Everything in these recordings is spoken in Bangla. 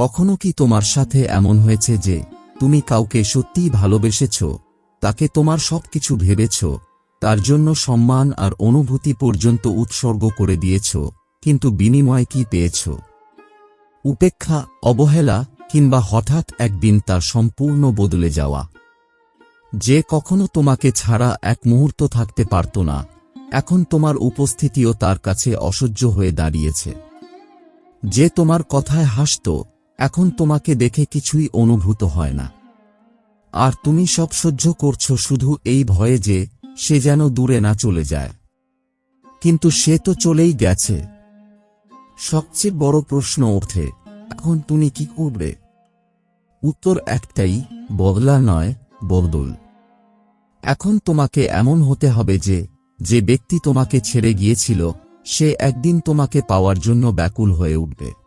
কখনো কি তোমার সাথে এমন হয়েছে যে তুমি কাউকে সত্যিই ভালোবেসেছ, তাকে তোমার সবকিছু ভেবেছ, তার জন্য সম্মান আর অনুভূতি পর্যন্ত উৎসর্গ করে দিয়েছ, কিন্তু বিনিময় কি পেয়েছ? উপেক্ষা, অবহেলা, কিংবা হঠাৎ একদিন তার সম্পূর্ণ বদলে যাওয়া। যে কখনো তোমাকে ছাড়া এক মুহূর্ত থাকতে পারত না, এখন তোমার উপস্থিতিও তার কাছে অসহ্য হয়ে দাঁড়িয়েছে। যে তোমার কথায় হাসত এখন তোমাকে দেখে কিছুই অনুভূত হয় না। আর তুমি সব সহ্য করছ শুধু এই ভয়ে যে, সে যেন দূরে না চলে যায়। কিন্তু সে তো চলেই গেছে। সবচেয়ে বড় প্রশ্ন ওঠে, এখন তুমি কি করবে? উত্তর একটাই, বদলা নয়, বদল। এখন তোমাকে এমন হতে হবে যে যে ব্যক্তি তোমাকে ছেড়ে গিয়েছিল, সে একদিন তোমাকে পাওয়ার জন্য ব্যাকুল হয়ে উঠবে।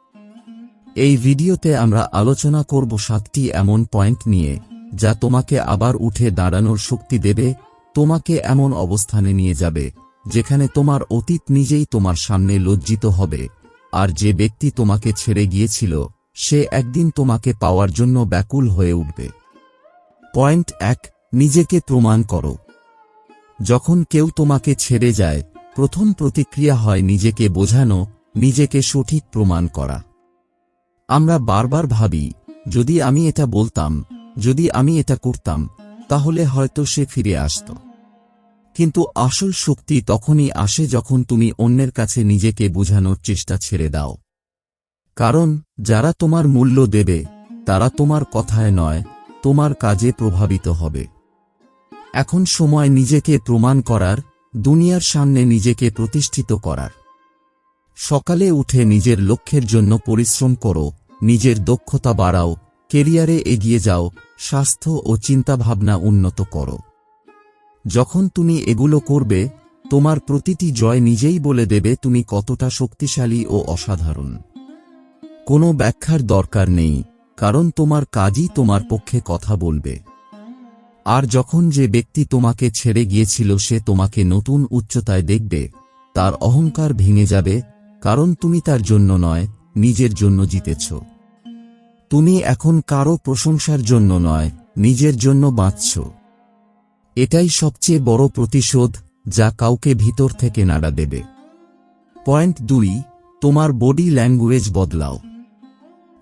এই ভিডিওতে আমরা আলোচনা করব সাতটি এমন পয়েন্ট নিয়ে, যা তোমাকে আবার উঠে দাঁড়ানোর শক্তি দেবে, তোমাকে এমন অবস্থানে নিয়ে যাবে, যেখানে তোমার অতীত নিজেই তোমার সামনে লজ্জিত হবে, আর যে ব্যক্তি তোমাকে ছেড়ে গিয়েছিল, সে একদিন তোমাকে পাওয়ার জন্য ব্যাকুল হয়ে উঠবে। পয়েন্ট এক, নিজেকে প্রমাণ করো। যখন কেউ তোমাকে ছেড়ে যায়, প্রথম প্রতিক্রিয়া হয় নিজেকে বোঝানো, নিজেকে সঠিক প্রমাণ করা। আমরা বারবার ভাবি, যদি আমি এটা বলতাম, যদি আমি এটা করতাম, তাহলে হয়তো সে ফিরে আসত। কিন্তু আসল শক্তি তখনই আসে যখন তুমি অন্যের কাছে নিজেকে বোঝানোর চেষ্টা ছেড়ে দাও। কারণ, যারা তোমার মূল্য দেবে, তারা তোমার কথায় নয়, তোমার কাজে প্রভাবিত হবে। এখন সময় নিজেকে প্রমাণ করার, দুনিয়ার সামনে নিজেকে প্রতিষ্ঠিত করার। সকালে উঠে নিজের লক্ষ্যের জন্য পরিশ্রম করো, নিজের দক্ষতা বাড়াও, কেরিয়ারে এগিয়ে যাও, স্বাস্থ্য ও চিন্তাভাবনা উন্নত করো। যখন তুমি এগুলো করবে, তোমার প্রতিটি জয় নিজেই বলে দেবে তুমি কতটা শক্তিশালী ও অসাধারণ। কোনো ব্যাখ্যার দরকার নেই, কারণ তোমার কাজই তোমার পক্ষে কথা বলবে। আর যখন যে ব্যক্তি তোমাকে ছেড়ে গিয়েছিল সে তোমাকে নতুন উচ্চতায় দেখবে, তার অহংকার ভেঙে যাবে কারণ তুমি তার জন্য নয়, নিজের জন্য জিতেছ। তুমি এখন কারও প্রশংসার জন্য নয়, নিজের জন্য বাঁচছ। এটাই সবচেয়ে বড় প্রতিশোধ যা কাউকে ভিতর থেকে নাড়া দেবে। পয়েন্ট দুই, তোমার বডি ল্যাঙ্গুয়েজ বদলাও।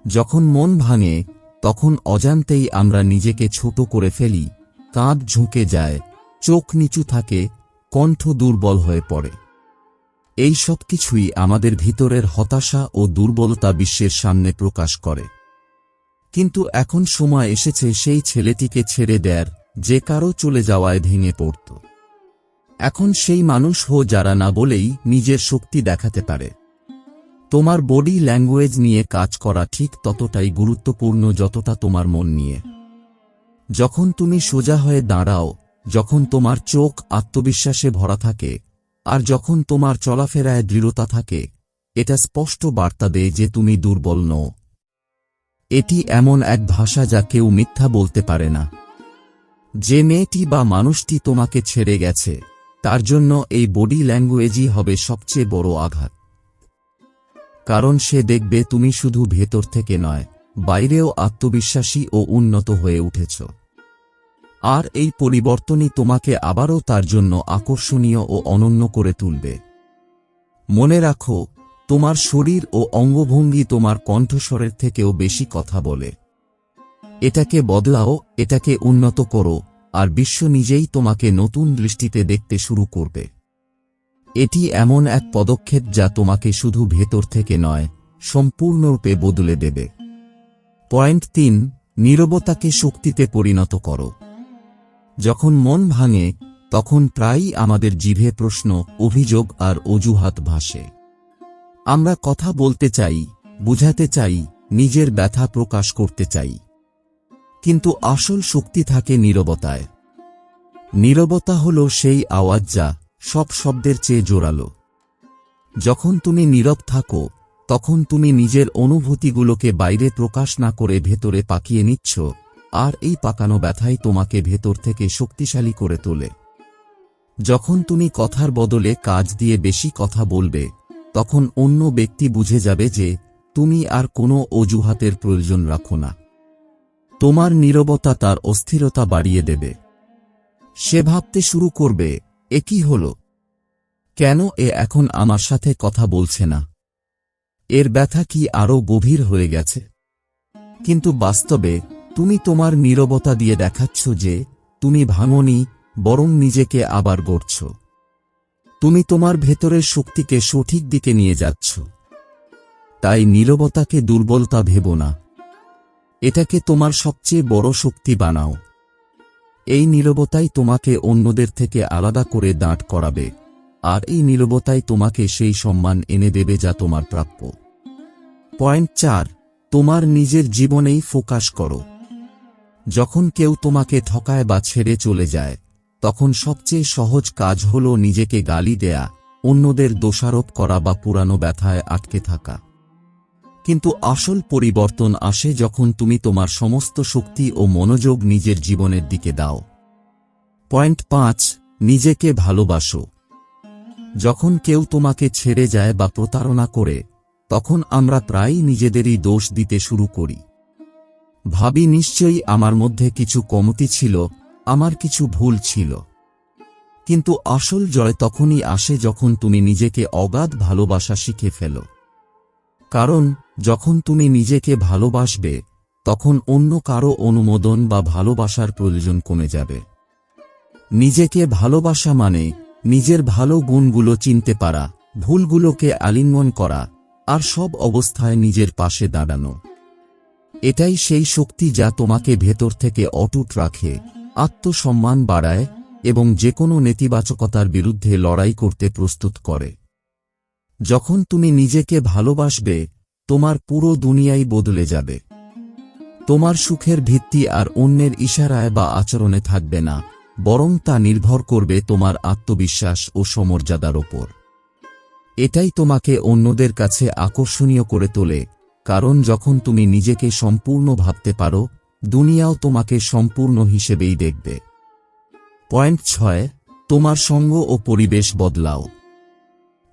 যখন মন ভাঙে, তখন অজান্তেই আমরা নিজেকে ছোট করে ফেলি, কাঁধ ঝুঁকে যায়, চোখ নিচু থাকে, কণ্ঠ দুর্বল হয়ে পড়ে। এই সব কিছুই আমাদের ভিতরের হতাশা ও দুর্বলতা বিশ্বের সামনে প্রকাশ করে। কিন্তু এখন সময় এসেছে সেই ছেলেটিকে ছেড়ে দেয়ার, যে কারও চলে যাওয়ায় ভেঙে পড়ত। এখন সেই মানুষ হো যারা না বলেই নিজের শক্তি দেখাতে পারে। তোমার বডি ল্যাঙ্গুয়েজ নিয়ে কাজ করা ঠিক ততটাই গুরুত্বপূর্ণ যতটা তোমার মন নিয়ে। যখন তুমি সোজা হয়ে দাঁড়াও, যখন তোমার চোখ আত্মবিশ্বাসে ভরা থাকে আর যখন তোমার চলাফেরায় দৃঢ়তা থাকে, এটা স্পষ্ট বার্তা দেয় যে তুমি দুর্বল নও। এটি এমন এক ভাষা যা কেউ মিথ্যা বলতে পারে না। যে মেয়েটি বা মানুষটি তোমাকে ছেড়ে গেছে, তার জন্য এই বডি ল্যাঙ্গুয়েজই হবে সবচেয়ে বড় আঘাত। কারণ সে দেখবে তুমি শুধু ভেতর থেকে নয়, বাইরেও আত্মবিশ্বাসী ও উন্নত হয়ে উঠেছ। আর এই পরিবর্তনই তোমাকে আবারও তার জন্য আকর্ষণীয় ও অনন্য করে তুলবে। মনে রাখো, তোমার শরীর ও অঙ্গভঙ্গি তোমার কণ্ঠস্বরের থেকেও বেশি কথা বলে। এটাকে বদলাও, এটাকে উন্নত করো, আর বিশ্ব নিজেই তোমাকে নতুন দৃষ্টিতে দেখতে শুরু করবে। এটি এমন এক পদক্ষেপ যা তোমাকে শুধু ভেতর থেকে নয়, সম্পূর্ণরূপে বদলে দেবে। পয়েন্ট তিন, নীরবতাকে শক্তিতে পরিণত করো। যখন মন ভাঙে, তখন প্রায়ই আমাদের জিভে প্রশ্ন, অভিযোগ আর অজুহাত ভাসে। আমরা কথা বলতে চাই, বুঝাতে চাই, নিজের ব্যথা প্রকাশ করতে চাই। কিন্তু আসল শক্তি থাকে নীরবতায়। নীরবতা হল সেই আওয়াজ যা সব শব্দের চেয়ে জোরালো। যখন তুমি নীরব থাকো, তখন তুমি নিজের অনুভূতিগুলোকে বাইরে প্রকাশ না করে ভেতরে পাকিয়ে নিচ্ছ। আর এই পাকানো ব্যথাই তোমাকে ভেতর থেকে শক্তিশালী করে তোলে। যখন তুমি কথার বদলে কাজ দিয়ে বেশি কথা বলবে, তখন অন্য ব্যক্তি বুঝে যাবে যে তুমি আর কোনো অজুহাতের প্রয়োজন রাখো না। তোমার নীরবতা তার অস্থিরতা বাড়িয়ে দেবে। সে ভাবতে শুরু করবে, এ কি হল? কেন এ এখন আমার সাথে কথা বলছে না? এর ব্যথা কি আরও গভীর হয়ে গেছে? কিন্তু বাস্তবে তুমি তোমার নীরবতা দিয়ে দেখাচ্ছ যে তুমি ভাঙনি, বরং নিজেকে আবার গড়ছ। তুমি তোমার ভেতরের শক্তিকে সঠিক দিকে নিয়ে যাচ্ছ। তাই নীরবতাকে দুর্বলতা ভেব না। এটাকে তোমার সবচেয়ে বড় শক্তি বানাও। এই নীরবতাই তোমাকে অন্যদের থেকে আলাদা করে দাঁড় করাবে, আর এই নীরবতাই তোমাকে সেই সম্মান এনে দেবে যা তোমার প্রাপ্য। পয়েন্ট চার, তোমার নিজের জীবনেই ফোকাস করো। যখন কেউ তোমাকে ঠকায় বা ছেড়ে চলে যায়, তখন সবচেয়ে সহজ কাজ হল নিজেকে গালি দেয়া, অন্যদের দোষারোপ করা বা পুরানো ব্যথায় আটকে থাকা। কিন্তু আসল পরিবর্তন আসে যখন তুমি তোমার সমস্ত শক্তি ও মনোযোগ নিজের জীবনের দিকে দাও। পয়েন্ট পাঁচ, নিজেকে ভালোবাসো। যখন কেউ তোমাকে ছেড়ে যায় বা প্রতারণা করে, তখন আমরা প্রায়ই নিজেদেরই দোষ দিতে শুরু করি। ভাবি নিশ্চয়ই আমার মধ্যে কিছু কমতি ছিল, আমার কিছু ভুল ছিল। কিন্তু আসল জয় তখনই আসে যখন তুমি নিজেকে অগাধ ভালোবাসা শিখে ফেল। কারণ, যখন তুমি নিজেকে ভালোবাসবে, তখন অন্য কারও অনুমোদন বা ভালোবাসার প্রয়োজন কমে যাবে। নিজেকে ভালোবাসা মানে নিজের ভালো গুণগুলো চিনতে পারা, ভুলগুলোকে আলিঙ্গন করা, আর সব অবস্থায় নিজের পাশে দাঁড়ানো। এটাই সেই শক্তি যা তোমাকে ভেতর থেকে অটুট রাখে, আত্মসম্মান বাড়ায় এবং যে কোনো নেতিবাচকতার বিরুদ্ধে লড়াই করতে প্রস্তুত করে। যখন তুমি নিজেকে ভালোবাসবে, তোমার পুরো দুনিয়াই বদলে যাবে। তোমার সুখের ভিত্তি আর অন্যের ইশারায় বা আচরণে থাকবে না, বরং তা নির্ভর করবে তোমার আত্মবিশ্বাস ও সমর্যাদার ওপর। এটাই তোমাকে অন্যদের কাছে আকর্ষণীয় করে তোলে কারণ যখন তুমি নিজেকে সম্পূর্ণ ভাবতে পারো, দুনিয়াও তোমাকে সম্পূর্ণ হিসেবেই দেখবে। পয়েন্ট ছয়, তোমার সঙ্গ ও পরিবেশ বদলাও।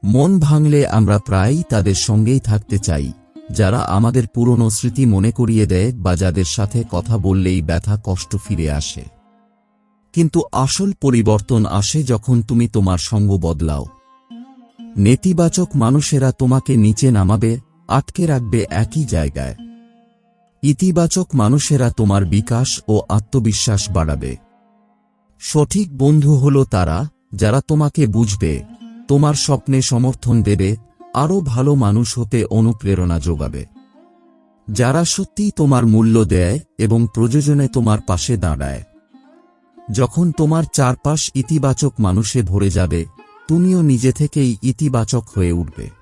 মন ভাঙলে আমরা প্রায়ই তাদের সঙ্গেই থাকতে চাই, যারা আমাদের পুরনো স্মৃতি মনে করিয়ে দেয় বা যাদের সাথে কথা বললেই ব্যথা কষ্ট ফিরে আসে। কিন্তু আসল পরিবর্তন আসে যখন তুমি তোমার সঙ্গ বদলাও। নেতিবাচক মানুষেরা তোমাকে নিচে নামাবে আটকে রাখবে একই জায়গায়। ইতিবাচক মানুষেরা তোমার বিকাশ ও আত্মবিশ্বাস বাড়াবে। সঠিক বন্ধু হল তারা, যারা তোমাকে বুঝবে, তোমার স্বপ্নে সমর্থন দেবে, আরও ভালো মানুষ হতে অনুপ্রেরণা যোগাবে। যারা সত্যিই তোমার মূল্য দেয় এবং প্রয়োজনে তোমার পাশে দাঁড়ায়। যখন তোমার চারপাশ ইতিবাচক মানুষে ভরে যাবে, তুমিও নিজে থেকেই ইতিবাচক হয়ে উঠবে।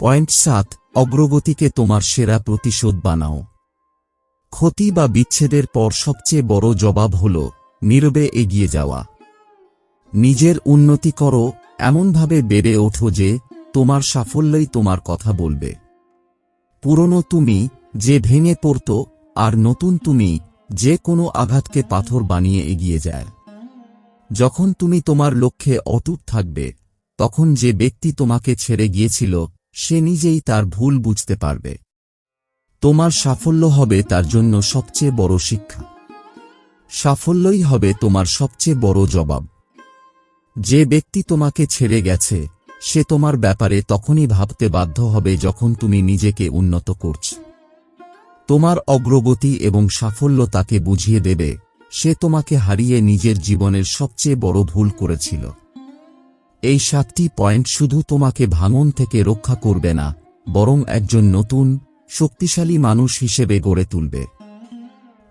পয়েন্ট সাত, অগ্রগতিকে তোমার সেরা প্রতিশোধ বানাও। ক্ষতি বা বিচ্ছেদের পর সবচেয়ে বড় জবাব হল, নীরবে এগিয়ে যাওয়া। নিজের উন্নতি করো, এমনভাবে বেড়ে ওঠো যে, তোমার সাফল্যই তোমার কথা বলবে। পুরনো তুমি, যে ভেঙে পড়ত, আর নতুন তুমি, যে কোনো আঘাতকে পাথর বানিয়ে এগিয়ে যায়। যখন তুমি তোমার লক্ষ্যে অটুট থাকবে, তখন যে ব্যক্তি তোমাকে ছেড়ে গিয়েছিল সে নিজেই তার ভুল বুঝতে পারবে। তোমার সাফল্য হবে তার জন্য সবচেয়ে বড় শিক্ষা। সাফল্যই হবে তোমার সবচেয়ে বড় জবাব। যে ব্যক্তি তোমাকে ছেড়ে গেছে, সে তোমার ব্যাপারে তখনই ভাবতে বাধ্য হবে যখন তুমি নিজেকে উন্নত করছ। তোমার অগ্রগতি এবং সাফল্য তাকে বুঝিয়ে দেবে, সে তোমাকে হারিয়ে নিজের জীবনের সবচেয়ে বড় ভুল করেছিল। এই সাতটি পয়েন্ট শুধু তোমাকে ভাঙন থেকে রক্ষা করবে না, বরং একজন নতুন, শক্তিশালী মানুষ হিসেবে গড়ে তুলবে।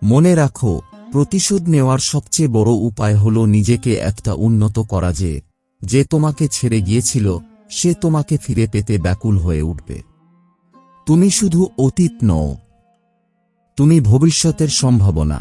মনে রাখো, প্রতিশোধ নেওয়ার সবচেয়ে বড় উপায় হল নিজেকে একটা উন্নত করা যে যে তোমাকে ছেড়ে গিয়েছিল, সে তোমাকে ফিরে পেতে ব্যাকুল হয়ে উঠবে। তুমি শুধু অতীত নও, তুমি ভবিষ্যতের সম্ভাবনা।